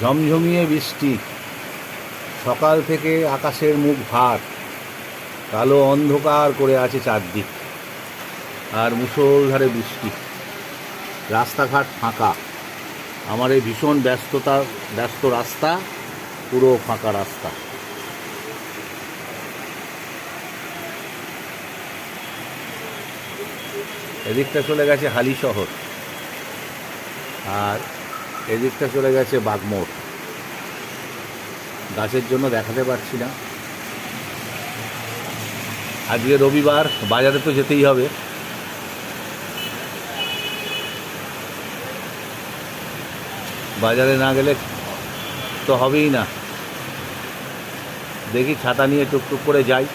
ঝমঝমিয়ে বৃষ্টি, সকাল থেকে আকাশের মুখ ভার, কালো অন্ধকার করে আছে চারদিক, আর মুষলধারে বৃষ্টি। রাস্তাঘাট ফাঁকা। আমার এই ভীষণ ব্যস্ততা, ব্যস্ত রাস্তা, পুরো ফাঁকা রাস্তা। এদিকটা চলে গেছে হালি শহর। আর এদিকটা চলে গেছে বাগমোড় গাছের জন্য দেখাতে পারছি না। আজকে রবিবার, বাজারে তো যেতেই হবে। বাজারে না গেলে তো হবেই না। দেখি ছাতা নিয়ে টুকটুক করে যাই।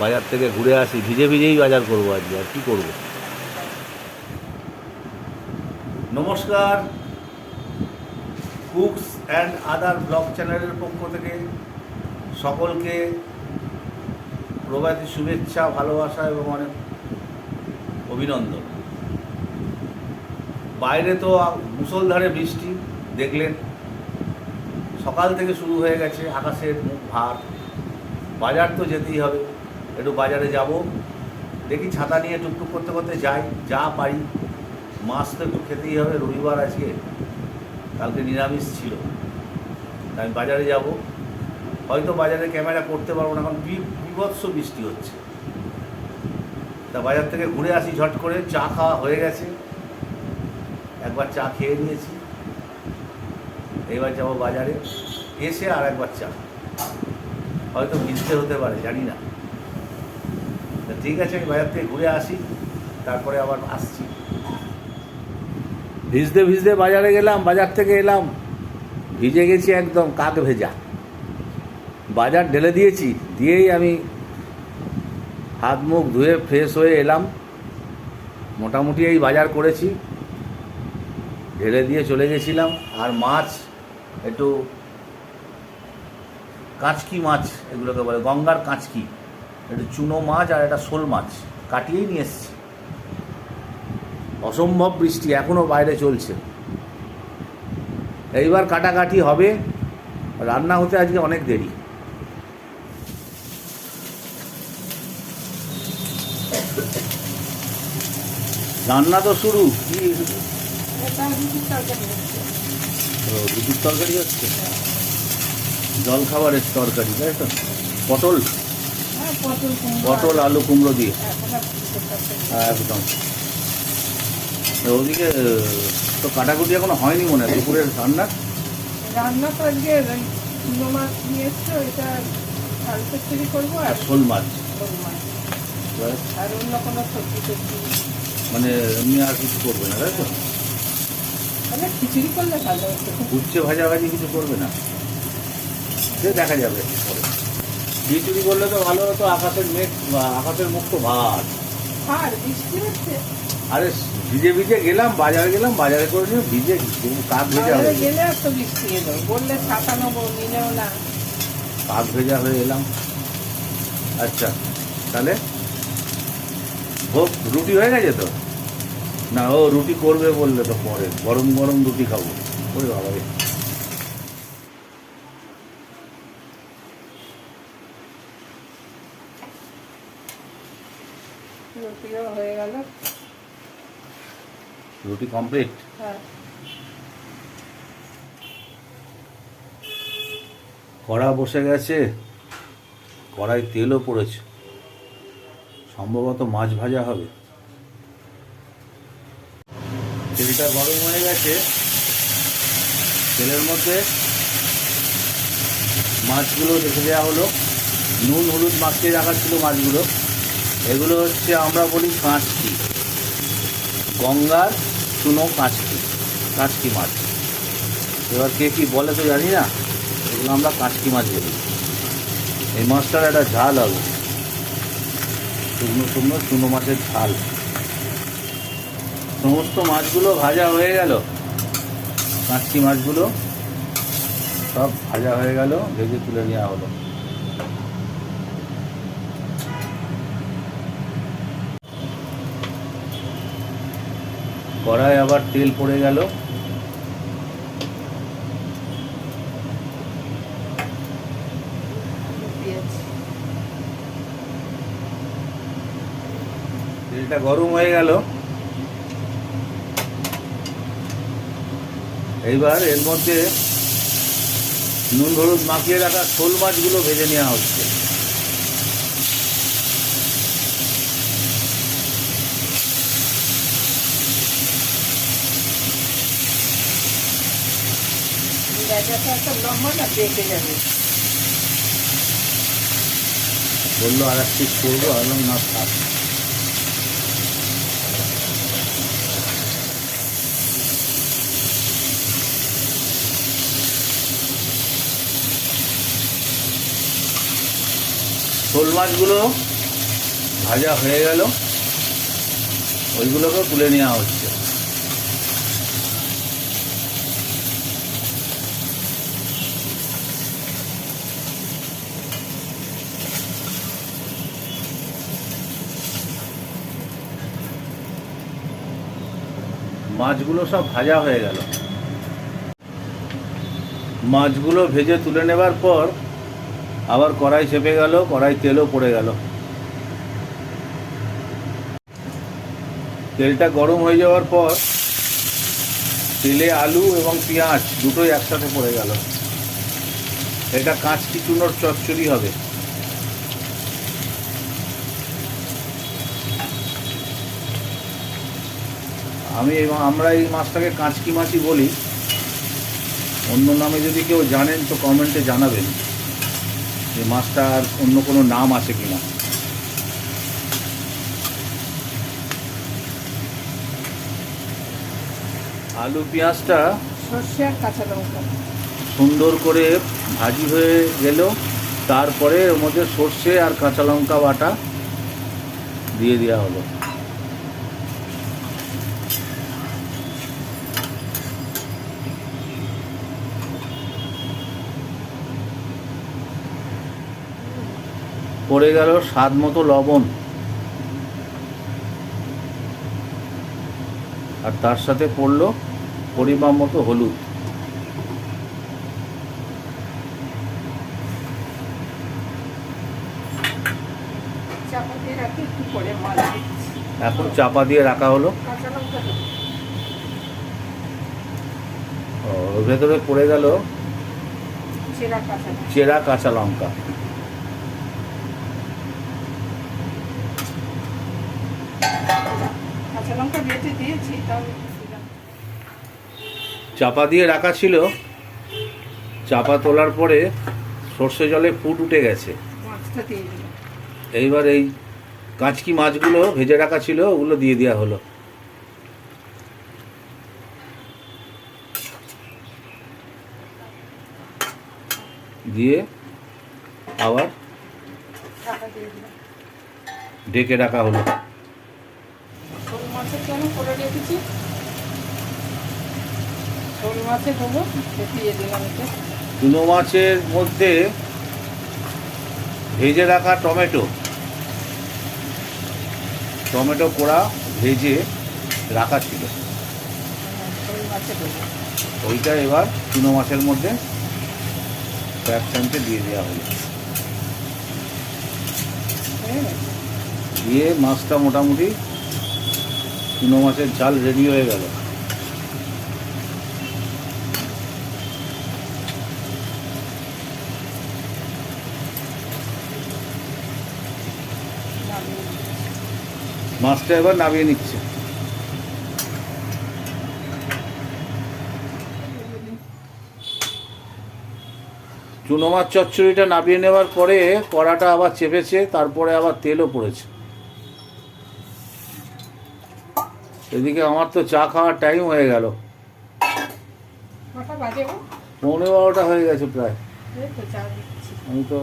বাজার থেকে ঘুরে আসি। ভিজে ভিজেই বাজার করব আজকে, আর কি করব? নমস্কার। কুকস অ্যান্ড আদার ব্লগ চ্যানেলের পক্ষ থেকে সকলকে প্রবাদী শুভেচ্ছা, ভালোবাসা এবং অনেক অভিনন্দন। বাইরে তো মুষলধারে বৃষ্টি, দেখলেন। সকাল থেকে শুরু হয়ে গেছে আকাশের মুখ ভার। বাজার তো যেতেই হবে, একটু বাজারে যাব। দেখি ছাতা নিয়ে টুকটুক করতে করতে যাই, যা পারি। মাছ তো একটু খেতেই হবে, রবিবার আজকে কালকে নিরামিষ ছিল। আমি বাজারে যাব। হয়তো বাজারে ক্যামেরা করতে পারব না, এখন বিভৎস বৃষ্টি হচ্ছে। তা বাজার থেকে ঘুরে আসি ঝট করে, চা খাওয়া হয়ে গেছে। একবার চা খেয়ে নিয়েছি। এবার যাব বাজারে, এসে আর একবার চা। হয়তো ভিজতে হতে পারে, জানি না। ঠিক আছে, আমি বাজার থেকে ঘুরে আসি, তারপরে আবার আসছি। ভিজতে ভিজতে বাজারে গেলাম, বাজার থেকে এলাম, ভিজে গেছি একদম কাক ভেজা। বাজার ঢেলে দিয়েছি, দিয়েই আমি হাত মুখ ধুয়ে ফ্রেশ হয়ে এলাম। মোটামুটি এই বাজার করেছি, ঢেলে দিয়ে চলে গেছিলাম। আর মাছ, একটু কাঁচকি মাছ, এগুলোকে বলে গঙ্গার কাঁচকি। একটু চুনো মাছ আর একটা শোল মাছ, কাটিয়েই নিয়ে এসেছি। অসম্ভব বৃষ্টি এখনও বাইরে চলছে। এইবার কাটাকাটি হবে রান্না হতে আজকে অনেক দেরি। রান্না তো শুরু। কি? রুটির তরকারি হচ্ছে। জল খাবারের তরকারি তাই তো? পটল? হ্যাঁ, পটল আলু কুমড়ো দিয়ে। হ্যাঁ, একদম। ওদিকে আহ, তো কাটাকুটি এখনও হয়নি মনে হয় দুপুরের রান্না রান্না তো আজকে মাছ নিয়ে এসছো এটা আলু চচ্চড়ি করব আর শোল মাছ। শোল মাছ। আর অন্য কোনো সবজি টবজি মানে এমনি আর কিছু করবে না তাই তো? খিচুড়ি করলে ভালো উচ্ছে ভাজাভাজি কিছু করবে না। সে দেখা যাবে। খিচুড়ি করলে তো ভালো হতো আকাশের মেঘ আকাশের মুখ তো ভাত। আর ভিজে ভিজে গেলাম বাজারে গেলাম বাজারে করে নিয়ে ভিজে কাক ভেজা হয়ে গেলে তো বৃষ্টি এলো বললে ছাতা নেব নিলেও না। কাক ভেজা হয়ে এলাম। আচ্ছা তাহলে? ভোগ রুটি হয়ে গেছে তো? না ও রুটি করবে বললে তো পরে গরম গরম রুটি খাব। ওরে বাবা রুটিও হয়ে গেল। রুটি কমপ্লিট হ্যাঁ। কড়া বসে গেছে কড়াই তেলও পড়েছে। সম্ভবত মাছ ভাজা হবে। তেলটা গরম হয়ে গেছে। তেলের মধ্যে মাছগুলো রেখে দেওয়া হলো। নুন হলুদ মাখিয়ে রাখা ছিল মাছগুলো। এগুলো হচ্ছে আমরা বলি কাঁচকি গঙ্গার চুনো কাঁচকি কাঁচকি মাছ। এবার কে কি বলে তো জানি না, এগুলো আমরা কাঁচকি মাছ বলি। এই মাছটার একটা ঝাল হবে। শুকনো শুকনো চুনো মাছের ঝাল। সমস্ত মাছগুলো ভাজা হয়ে গেল। কাঁচকি মাছগুলো সব ভাজা হয়ে গেল, ভেজে তুলে নেওয়া হলো। কড়ায় আবার তেল পড়ে গেল। তেলটা গরম হয়ে গেল। এইবার এর মধ্যে নুন হলুদ মাখিয়ে রাখা শোল মাছগুলো ভেজে নেওয়া হচ্ছে। একটা বলল, আর এক পিস করব আলাম না থাক শোল মাছগুলো ভাজা হয়ে গেল। ওইগুলোকে তুলে নেওয়া হচ্ছে। মাছগুলো সব ভাজা হয়ে গেল। মাছগুলো ভেজে তুলে নেবার পর আবার কড়াই চেপে গেল, কড়াই তেলও পড়ে গেল। তেলটা গরম হয়ে যাওয়ার পর তেলে আলু এবং পেঁয়াজ দুটোই একসাথে পড়ে গেল। এটা কাঁচকি চুনোর চচ্চড়ি হবে। আমি আমরা এই মাছটাকে কাঁচকি মাছই বলি। অন্য নামে যদি কেউ জানেন তো কমেন্টে জানাবেন যে মাছটার অন্য কোনো নাম আছে কি না আলু পেঁয়াজটা সর্ষে আর কাঁচা লঙ্কা। সুন্দর করে ভাজি হয়ে গেল। তারপরে ওর মধ্যে সর্ষে আর কাঁচা লঙ্কা বাটা দিয়ে দেওয়া হলো। পড়ে গেল স্বাদ মতো লবণ। আর তার সাথে পড়ল পরিমাণ মতো হলুদ। এখন চাপা দিয়ে রাখা হলো। ভেতরে পড়ে গেল চেরা কাঁচা লঙ্কা চেরা কাঁচা লঙ্কা কাঁচা তাও চাপা দিয়ে রাখা ছিল। চাপা তোলার পরে সর্ষে জলে ফুট উঠে গেছে। এইবার এই কাঁচকি মাছগুলো ভেজে রাখা ছিল ওগুলো দিয়ে দেওয়া হলো। দিয়ে আবার ডেকে রাখা হলো। মাছের কেন করে রেখেছি। শোল মাছে দেবো দিয়ে দিলাম চুনো মাছের মধ্যে ভেজে রাখা টমেটো। টমেটো কোড়া ভেজে রাখা ছিল। ওইটা এবার চুনো মাছের মধ্যে চামচে দিয়ে দেওয়া হলো। দিয়ে মাছটা মোটামুটি চুনো মাছের ঝাল রেডি হয়ে গেল। মাছটা এবার নামিয়ে নিচ্ছে। চুনো মাছ চচ্চড়িটা নামিয়ে নেওয়ার পরে কড়াটা আবার চেপেছে, তারপরে আবার তেলও পড়েছে। এদিকে আমার তো চা খাওয়ার টাইম হয়ে গেল। পৌনে বারোটা হয়ে গেছে প্রায়। আমি তো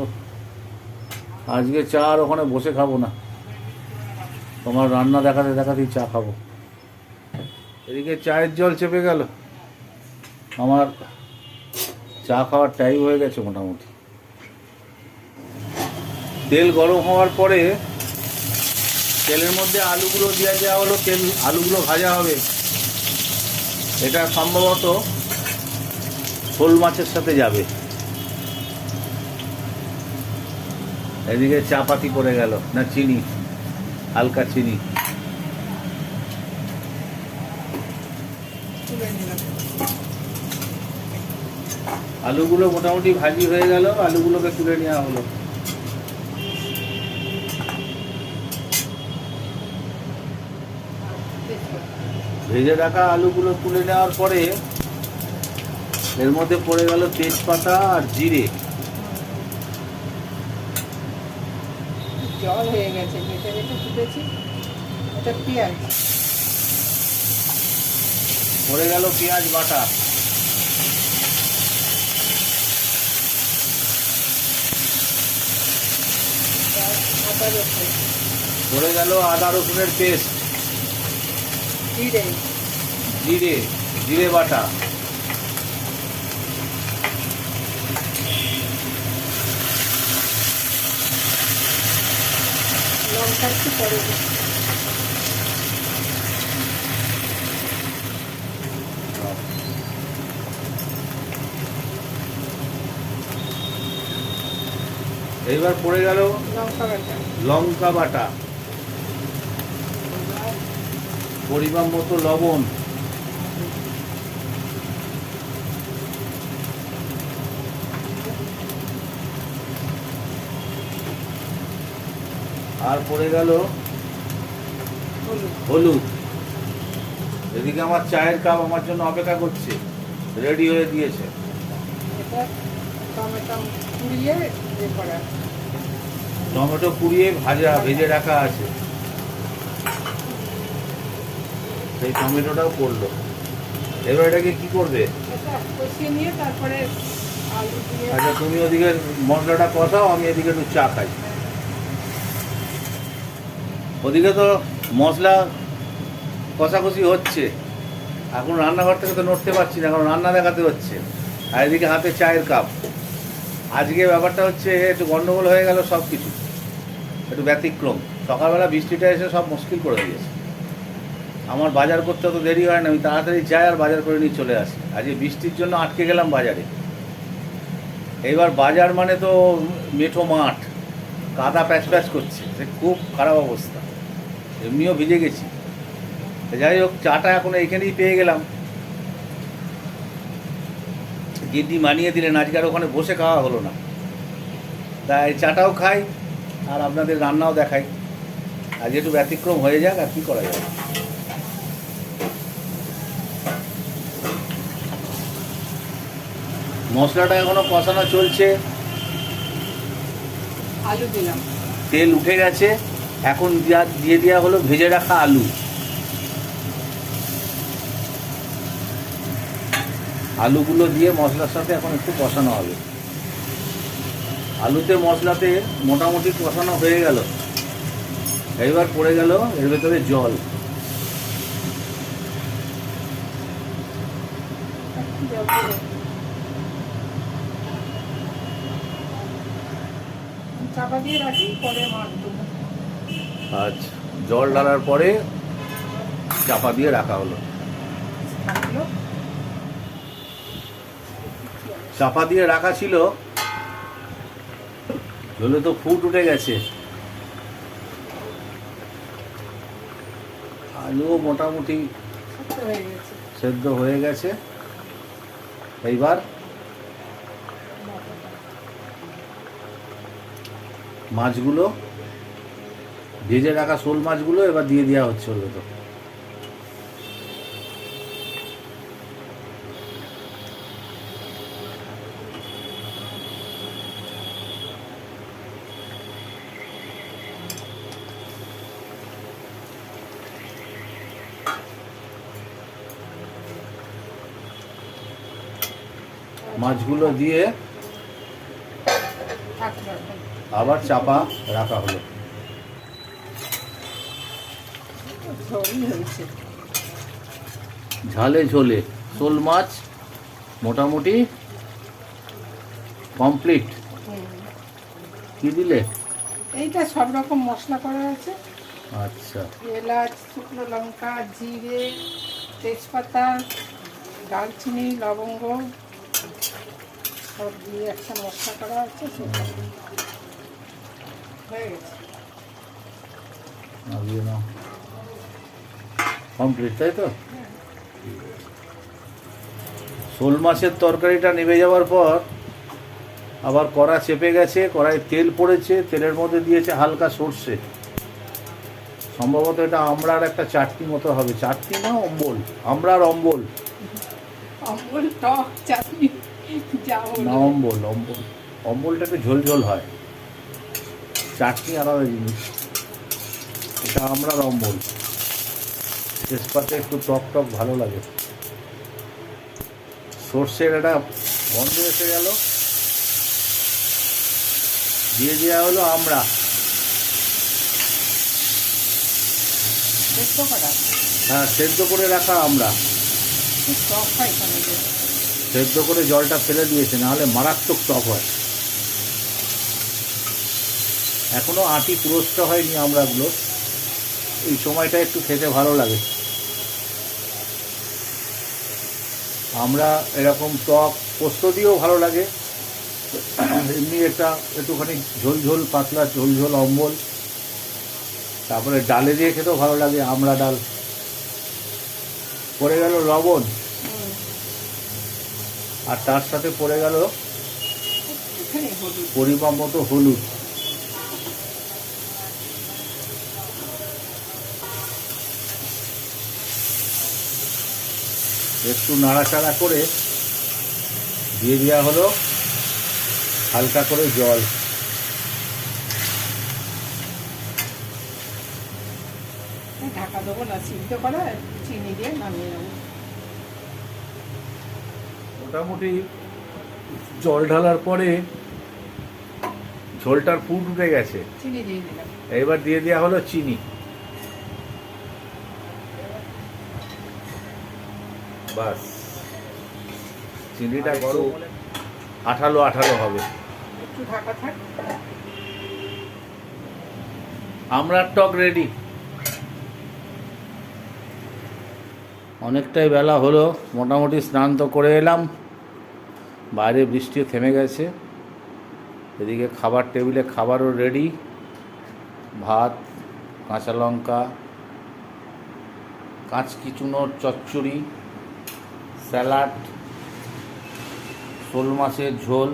আজকে চা আর ওখানে বসে খাব না। তোমার রান্না দেখাতে দেখাতেই চা খাব। এদিকে চায়ের জল চেপে গেল। আমার চা খাওয়ার টাইম হয়ে গেছে মোটামুটি। তেল গরম হওয়ার পরে তেলের মধ্যে আলুগুলো দিয়ে দেওয়া হলো, তেল, আলুগুলো ভাজা হবে। এটা সম্ভবত শোল মাছের সাথে যাবে। এদিকে চা পাতি পড়ে গেল, না চিনি, হালকা চিনি। আলুগুলো মোটামুটি ভাজি হয়ে গেল, আলুগুলোকে তুলে নেওয়া হলো। ভেজে রাখা আলুগুলো তুলে নেওয়ার পরে এর মধ্যে পড়ে গেল তেজপাতা আর জিরে। জল হয়ে গেছে বেটে বেটে তুলেছি। এটা পেঁয়াজ। পড়ে গেল পেঁয়াজ বাটা। পড়ে গেল আদা রসুনের পেস্ট। জিরে। জিরে জিরে বাটা। লঙ্কা একটু পরে। এইবার পড়ে গেল লঙ্কা বাটা। লঙ্কা বাটা। পরিমাণ মতো লবণ। আর পড়ে গেল হলুদ। এদিকে আমার চায়ের কাপ আমার জন্য অপেক্ষা করছে। রেডি হয়ে দিয়েছে। টমেটো পুড়িয়ে ভাজা ভেজে রাখা আছে। সেই টমেটোটাও পড়ল। এবার এটাকে কি করবে? আচ্ছা তুমি ওদিকে মশলাটা কষাও আমি এদিকে একটু চা খাই। ওদিকে তো মশলা কষাকষি হচ্ছে। এখন রান্নাঘর থেকে তো নড়তে পারছি না কারণ রান্না দেখাতে হচ্ছে। আর এদিকে হাতে চায়ের কাপ। আজকে ব্যাপারটা হচ্ছে একটু গন্ডগোল হয়ে গেল সব কিছু একটু ব্যতিক্রম। সকালবেলা বৃষ্টিটা এসে সব মুশকিল করে দিয়েছে। আমার বাজার করতে তো দেরি হয় না, আমি তাড়াতাড়ি যাই আর বাজার করে নিয়ে চলে আসি। আজকে বৃষ্টির জন্য আটকে গেলাম বাজারে। এবার বাজার মানে তো মেঠো মাঠ, কাদা প্যাচ প্যাচ করছে, সে খুব খারাপ অবস্থা। এমনিও ভিজে গেছি। যাই হোক, চাটা এখন এইখানেই পেয়ে গেলাম। গিদ্দি মানিয়ে দিলেন, আজকে আর ওখানে বসে খাওয়া হলো না। তাই চাটাও খাই, আর আপনাদের রান্নাও দেখাই। আজ একটু ব্যতিক্রম হয়ে যাক, আর কি করা যাবে মশলাটা এখনও কষানো চলছে। আলু দিলাম। তেল উঠে গেছে। এখন দিয়া- দিয়ে দেওয়া হলো ভেজে রাখা আলু। আলুগুলো দিয়ে মশলার সাথে এখন একটু কষানো হবে। আলুতে মশলাতে মোটামুটি কষানো হয়ে গেল। এইবার পড়ে গেল এর ভেতরে জল। দিয়ে রাখি পরে মাছ দেবো। আচ্ছা জল ঢালার পরে চাপা দিয়ে রাখা হলো। চাপা দিয়ে রাখা ছিল। ঝোলে তো ফুট উঠে গেছে। আলুও মোটামুটি সেদ্ধ হয়ে গেছে। এইবার মাছগুলো ভেজে রাখা শোল মাছগুলো এবার দিয়ে দেওয়া হচ্ছে ওর ভেতর মাছগুলো দিয়ে। আবার চাপা রাখা হলো। ঝালে ঝোলে। শোল মাছ মোটামুটি কমপ্লিট। কি দিলে? এইটা সব রকম মশলা করা আছে। আচ্ছা। এলাচ শুকনো লঙ্কা জিরে তেজপাতা দালচিনি লবঙ্গ সব দিয়ে একটা মশলা করা আছে সেটা। হয়ে গেছে কমপ্লিট তাই তো? শোল মাছের তরকারিটা নেমে যাওয়ার পর আবার কড়া চেপে গেছে কড়াই তেল পড়েছে তেলের মধ্যে দিয়েছে হালকা সর্ষে। সম্ভবত এটা আমড়ার একটা চাটনি মতো হবে। চাটনি না অম্বল? আমড়ার অম্বল। অম্বল টক চাটনি না অম্বল অম্বল। অম্বলটা একটু ঝোল ঝোল হয়। চাটনি আলাদা জিনিস। এটা আমড়ার অম্বল তেজপাতে একটু টক টক ভালো লাগে। সর্ষের একটা গন্ধ এসে গেল। দিয়ে দেওয়া হলো করা? হ্যাঁ সেদ্ধ করে রাখা আমরা। সেদ্ধ করে জলটা ফেলে দিয়েছে নাহলে মারাত্মক টক হয়। এখনও আটি পুরস্ত হয়নি আমরাগুলো। এই সময়টা একটু খেতে ভালো লাগে। আমরা এরকম টক পোস্ত দিয়েও ভালো লাগে। এমনি একটা একটুখানি ঝোল ঝোল পাতলা ঝোল ঝোল অম্বল। তারপরে ডালে দিয়ে খেতেও ভালো লাগে আমড়া ডাল। পড়ে গেল লবণ। আর তার সাথে পড়ে গেল পরিমাপ মতো হলুদ। একটু নাড়াচাড়া করে দিয়ে দেওয়া হলো হালকা করে জল। ঢাকা দেবো না সিদ্ধ করা চিনি দিয়ে নামিয়ে নেব। মোটামুটি জল ঢালার পরে ঝোলটার ফুট উঠে গেছে। চিনি দিয়ে দিলাম। এবার দিয়ে দেওয়া হলো চিনি। বাস। চিনিটা গরম আঠালো আঠালো হবে। একটু আমরা টক রেডি। অনেকটাই বেলা হলো মোটামুটি স্নান তো করে এলাম। বাইরে বৃষ্টি থেমে গেছে। এদিকে খাবার টেবিলে খাবারও রেডি। ভাত কাঁচা লঙ্কা কাঁচকি চুনোর চচ্চড়ি। স্যালাড শোল মাছের ঝোল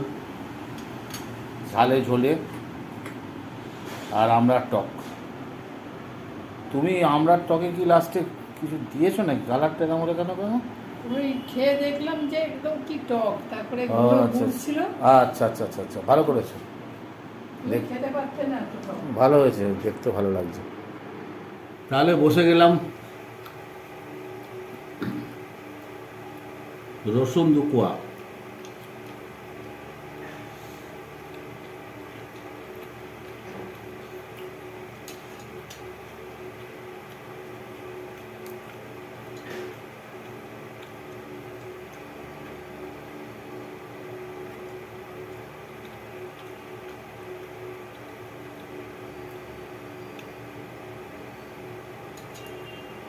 ঝালে ঝোলে আর আমরা টক। তুমি আমরা টকে কি লাস্টে কিছু দিয়েছ নাকি? কালারটা হলো কেন কেন ওই খেয়ে দেখলাম যে একদম কি টক তারপরে আচ্ছা। ছিল। আচ্ছা আচ্ছা আচ্ছা আচ্ছা ভালো করেছ। খেতে না ভালো হয়েছে দেখতে ভালো লাগছে। তাহলে বসে গেলাম। রসুন দুকুয়া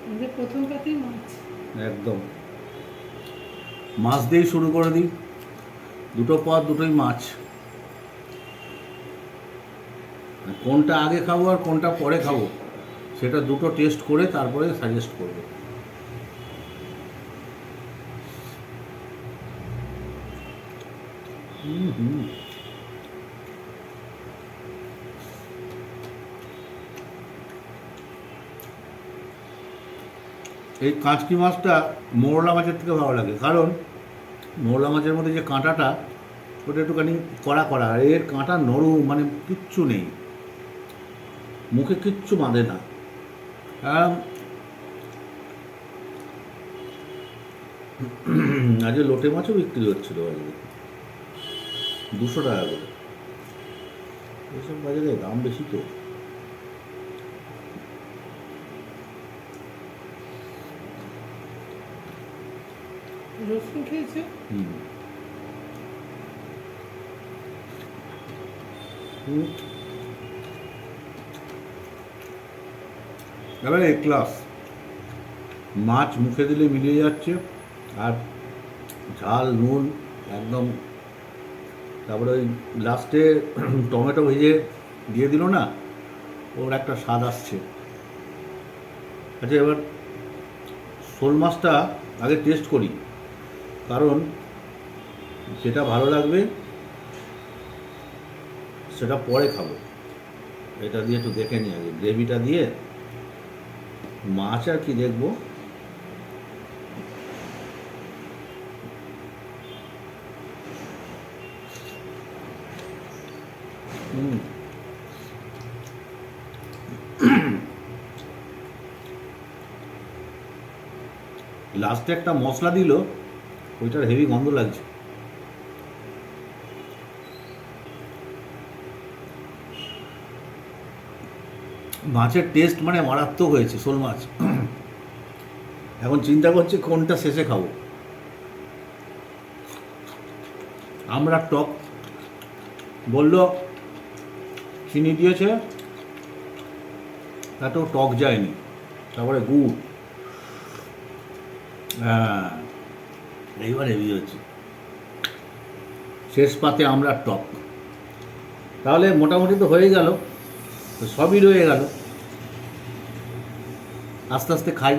আমাদের প্রথম পাতেই মাছ একদম মাছ দিয়েই শুরু করে দিই। দুটো পদ, দুটোই মাছ। কোনটা আগে খাব আর কোনটা পরে খাব, সেটা দুটো টেস্ট করে তারপরে সাজেস্ট করব। এই কাঁচকি মাছটা মোরলা মাছের থেকে ভালো লাগে। কারণ মোরলা মাছের মধ্যে যে কাঁটাটা, ওটা একটুখানি কড়া কড়া, আর এর কাঁটা নরম মানে কিচ্ছু নেই। মুখে কিচ্ছু বাঁধে না। আজকে লোটে মাছও বিক্রি হচ্ছিল আজকে দুশো টাকা করে। এসব বাজারে দাম বেশি তো। রসুন খেয়েছো। এবারে ক্লাস মাছ মুখে দিলে মিলিয়ে যাচ্ছে আর ঝাল, নুন একদম। তারপরে ওই লাস্টে টমেটো ভেজে দিয়ে দিল না, ওর একটা স্বাদ আসছে। আচ্ছা এবার শোল মাছটা আগে টেস্ট করি। কারণ যেটা ভালো লাগবে, সেটা পরে খাব। এটা দিয়ে একটু দেখে নিই আগে। গ্রেভিটা দিয়ে মাছ আর কি দেখব? লাস্টে একটা মশলা দিল। ওইটার হেভি গন্ধ লাগছে। মাছের টেস্ট মানে মারাত্মক হয়েছে, শোল মাছ। এখন চিন্তা করছি কোনটা শেষে খাব। আমরা টক। বলল, চিনি দিয়েছে, তাতেও টক যায়নি। তারপরে গুড়। হ্যাঁ। এইবার হেভি হচ্ছে। শেষ পাতে আমরা টক তাহলে মোটামুটি তো হয়ে গেল, তো সবই রয়ে গেল। আস্তে আস্তে খাই।